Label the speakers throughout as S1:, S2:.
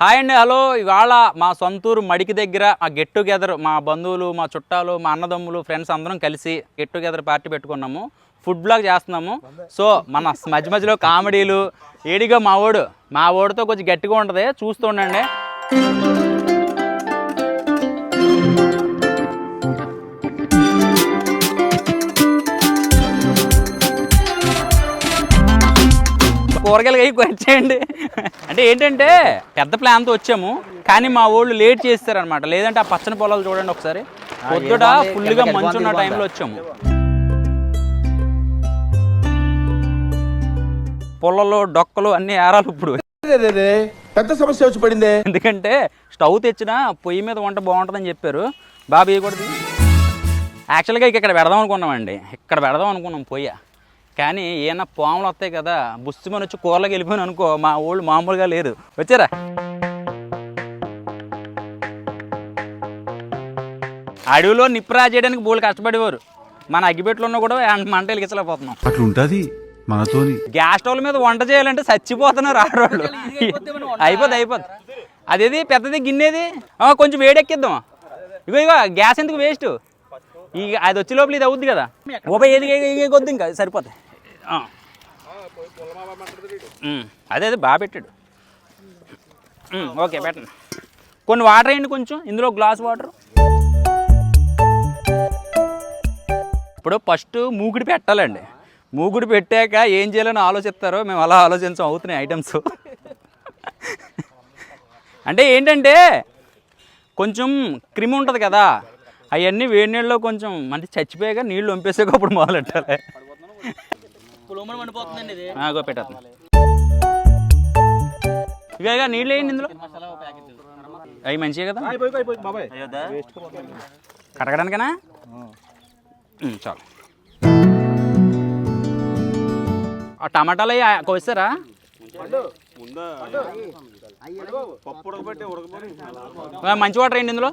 S1: Hi అండి hello. ఇవాళ మా సొంతూరు మడికి దగ్గర ఆ గెట్ టుగెదర్ మా బంధువులు మా చుట్టాలు మా అన్నదమ్ములు ఫ్రెండ్స్ అందరం కలిసి గెట్ టుగెదర్ పార్టీ పెట్టుకున్నాము. ఫుడ్ బ్లాగ్ చేస్తున్నాము. సో మన మధ్య మధ్యలో కామెడీలు. ఏడిగా మా ఓడు మా ఓడితో కొంచెం గట్టిగా ఉంటుంది. చూస్తూ ఉండండి. కూరగాయలు అవి వచ్చేయండి అంటే ఏంటంటే పెద్ద ప్లాన్తో వచ్చాము కానీ మా వాళ్ళు లేట్ చేస్తారనమాట లేదంటే ఆ పచ్చని పొలాలు చూడండి ఒకసారి. పొద్దుట ఫుల్గా మంచు ఉన్న టైంలో వచ్చాము. పొలంలో డొక్కలు అన్ని ఏరాలు ఇప్పుడు.
S2: పెద్ద సమస్య వచ్చి పడిందే.
S1: ఎందుకంటే స్టవ్ తెచ్చినా పొయ్యి మీద వంట బాగుంటుందని చెప్పారు. బాబు ఇవ్వకూడదు యాక్చువల్గా ఇక ఇక్కడ పెడదాం అనుకున్నామండి. ఇక్కడ పెడదాం అనుకున్నాం పొయ్య. కానీ ఏమన్నా పాములు వస్తాయి కదా బుస్సుమని వచ్చి కూరలోకి వెళ్ళిపోయాను అనుకో మా ఊళ్ళు మామూలుగా లేదు. వచ్చారా? అడవిలో నిప్పురా చేయడానికి బోళ్ళు కష్టపడేవారు. మన అగ్గిపెట్టులో కూడా మంట వెలిగించలేకపోతున్నాం.
S3: అట్లుంటది మనతోని.
S1: గ్యాస్ స్టవ్ మీద వంట చేయాలంటే చచ్చిపోతున్నారు ఆడవాళ్ళు. అయిపోద్ది అయిపోద్ది. అదేది పెద్దది గిన్నెది? ఆ, కొంచెం వేడెక్కిద్దాం. ఇగో ఇగో గ్యాస్ ఎందుకు వేస్ట్? ఇక అది వచ్చే లోపల ఇది అవుద్ది కదా. ఓపై ఏది ఏ- కొద్ది ఇంకా సరిపోతాయి అదే అదే బాగా పెట్టాడు. ఓకే పెట్టండి. కొన్ని వాటర్ వేయండి కొంచెం. ఇందులో గ్లాస్ వాటర్. ఇప్పుడు ఫస్ట్ మూగుడు పెట్టాలండి. మూగుడు పెట్టాక ఏం చేయాలని ఆలోచిస్తారో మేము అలా ఆలోచించం అవుతున్నాయి ఐటమ్స్. అంటే ఏంటంటే కొంచెం క్రిమి ఉంటుంది కదా. అవన్నీ వేడి నీళ్ళలో కొంచెం అంటే చచ్చిపోయాక నీళ్ళు వంపేసాక అప్పుడు మొదలెట్టాలి. ఆగో పెట్టేద్దాం. ఇవేగా నీళ్ళు వేయండి ఇందులో. అవి మంచిగా కదా? కడగడానికనా? చాలు. ఆ టమాటాలు అవి కోసారా మంచి వాటర్ ఏంటి ఇందులో.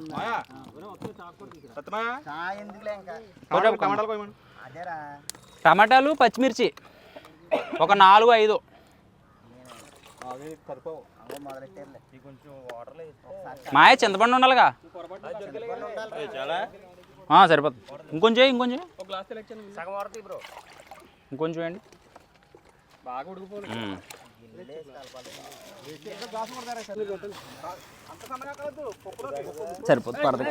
S1: టమాటాలు పచ్చిమిర్చి. ఒక నాలుగు ఐదు. మాయ చింతపండు ఉండాలిగా? ఆ, సరిపోతుంది. ఇంకొంచెం ఇంకొంచెం. ఇంకొంచెం మ్మ్. సరిపోతుంది పడదు.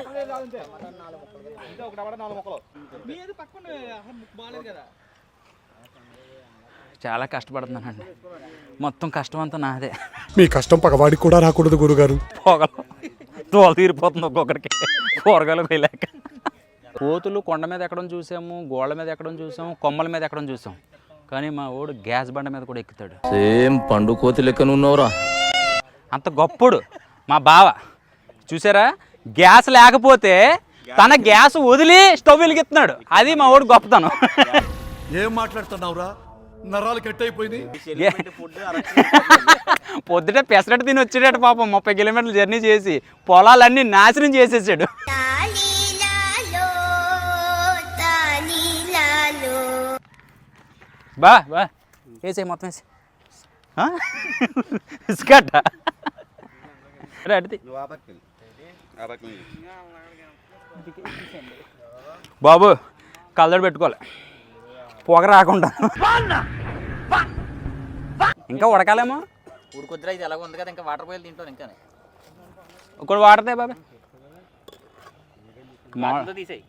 S1: చాలా కష్టపడుతున్నానండి. మొత్తం కష్టం అంతా నాదే.
S4: మీ కష్టం పగవాడికి కూడా రాకూడదు గురుగారు.
S1: పొగలు. తోల తీరిపోతుంది ఒక్కొక్కరికి కూరగాయలు పోయలేక కోతులు కొండ మీద ఎక్కడం చూసాము గోళ్ళ మీద ఎక్కడం చూసాము కొమ్మల మీద ఎక్కడం చూసాం కానీ మా ఓడు గ్యాస్ బండ మీద కూడా ఎక్కుతాడు.
S5: సేమ్ పండు కోతి లెక్కనున్నావురా
S1: అంత గొప్పడు. మా బావ. చూసారా? గ్యాస్ లేకపోతే తన గ్యాస్ వదిలి స్టవ్ వెలిగిస్తున్నాడు. అది మా ఓడు గొప్పతనం.
S3: ఏం మాట్లాడుతున్నావురా? నరాలు కట్ అయిపోయినాయి.
S1: పొద్దుట పెసరట్టు తిని వచ్చేటట్టు పాపం ముప్పై కిలోమీటర్లు జర్నీ చేసి పొలాలన్నీ నాశనం చేసేసాడు. బా బా. వేసేయి మొత్తం వేసి బాబు కళ్ళజోడు పెట్టుకోవాలి పొగ రాకుండా. ఇంకా ఉడకాలేమో?
S6: ఉడుకుద్రా ఇది ఎలాగ ఉంది కదా ఇంకా వాటర్ బాయిల్ తింటాను ఇంకా.
S1: ఒకటి వాడతాయి బాబా.
S6: బాటిల్తో తీసేయి.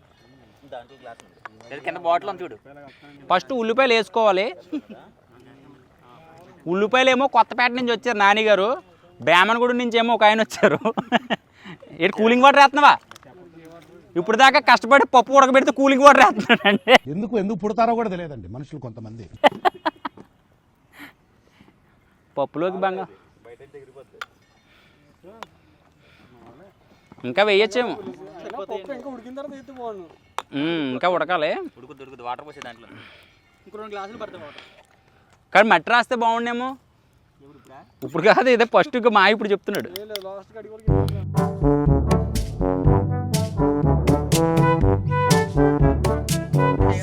S6: దాంట్లో గ్లాస్ ఉంది. లేదా కింద బాటిల్ ఉంది చూడు.
S1: ఫస్ట్ ఉల్లిపాయలు వేసుకోవాలి. ఉల్లిపాయలు ఏమో కొత్తపేట నుంచి వచ్చారు నానిగారు. బేమనగూడ నుంచి ఏమో ఒక ఆయన వచ్చారు. ఏంటి కూలింగ్ వాటర్ వేస్తున్నావా? ఇప్పుడు దాకా కష్టపడి పప్పు ఉడకబెడితే కూలింగ్ వాటర్ వేస్తున్నాడండి.
S4: ఎందుకు ఎందుకు పుడతారో కూడా తెలియదండి మనుషులు కొంతమంది.
S1: పప్పులోకి బంగా. ఇంకా వేయచ్చేమో. ఇంకా ఉడకాలి.
S6: వాటర్ పోసే దాంట్లో
S1: కానీ మట్టి రాస్తే బాగుండేమో. ఇప్పుడు కాదు ఇదే ఫస్ట్ మా ఇప్పుడు చెప్తున్నాడు.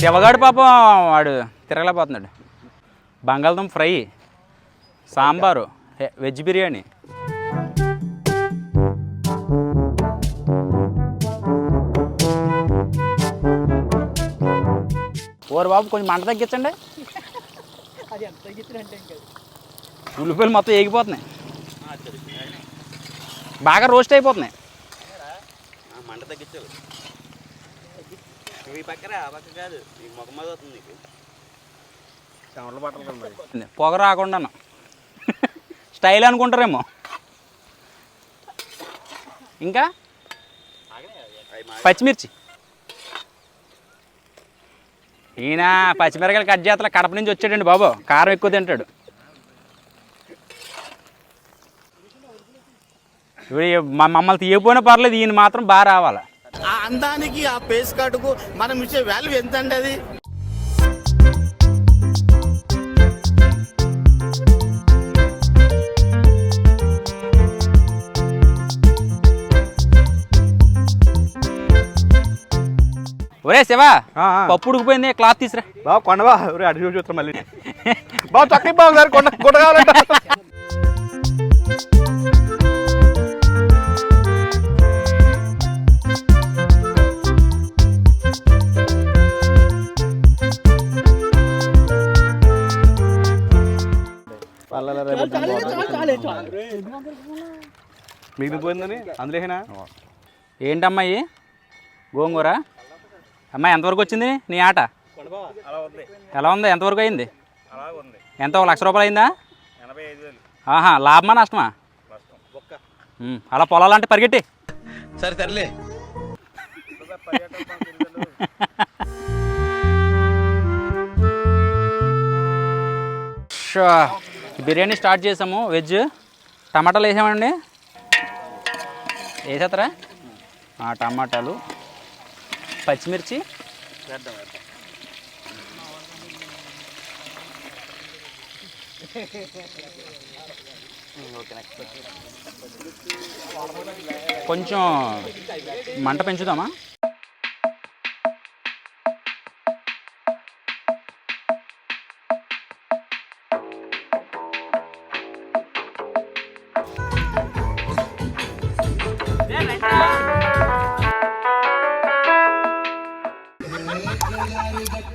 S1: శివగాడు పాపం వాడు తిరగలేకపోతున్నాడు. బంగాళదుంప ఫ్రై సాంబారు వెజ్ బిర్యానీ. ఓరు బాబు కొంచెం మంట తగ్గించండి. ఉల్లిపాయలు మొత్తం ఎగిపోతున్నాయి బాగా రోస్ట్ అయిపోతున్నాయి.
S6: మంట తగ్గించాలి. నువ్వు ఈ పక్కరా ఆ పక్క కాదు. ఈ ముఖం మీద అవుతుంది నీకు. చెమటలు పట్టలు మరి.
S1: పొగ రాకుండా స్టైల్ అనుకుంటారేమో. ఇంకా? పచ్చిమిర్చి. ఈయన పచ్చిమిరకాయలు కట్ చేతల కడప నుంచి వచ్చాడండి బాబు. కారం ఎక్కువ తింటాడు. ఇప్పుడు మ- మమ్మల్ని తీయకపోయినా పర్లేదు ఈయన మాత్రం బాగా రావాలి.
S7: అందానికి ఆ పేస్ కార్డుకు మనం ఇచ్చే వాల్యూ ఎంత అండి అది?
S1: ఒరే శివ పప్పు ఉడికిపోయింది క్లాత్ తీసురా.
S6: బాబు కొండవా అటు చూసి చూస్తాం మళ్ళీ. బాబు చక్కని బాబు గారు కొండ గుడ్డ కావాలంట. మిగిలిపోయిందని అందులోనా
S1: ఏంటమ్మాయి గోంగూర? అమ్మాయి ఎంతవరకు వచ్చింది నీ ఆట?
S6: అలా ఉంది
S1: ఎలా ఉంది? ఎంతవరకు అయింది?
S6: అలా ఉంది
S1: ఎంత? ఒక లక్ష రూపాయలు అయిందా? ఆహా లాభమా నష్టమా? అలా పొలాలంటే పరిగెట్టి.
S5: సరే తరలే
S1: షా. బిర్యానీ స్టార్ట్ చేసాము. వెజ్ టమాటాలు వేసామండి. వేసేస్తారా ఆ, టమాటాలు పచ్చిమిర్చి. కొంచెం మంట పెంచుదామా?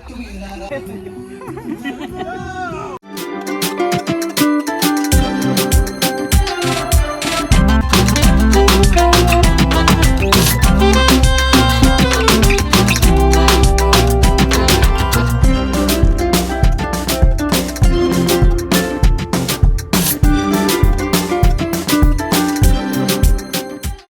S1: to be in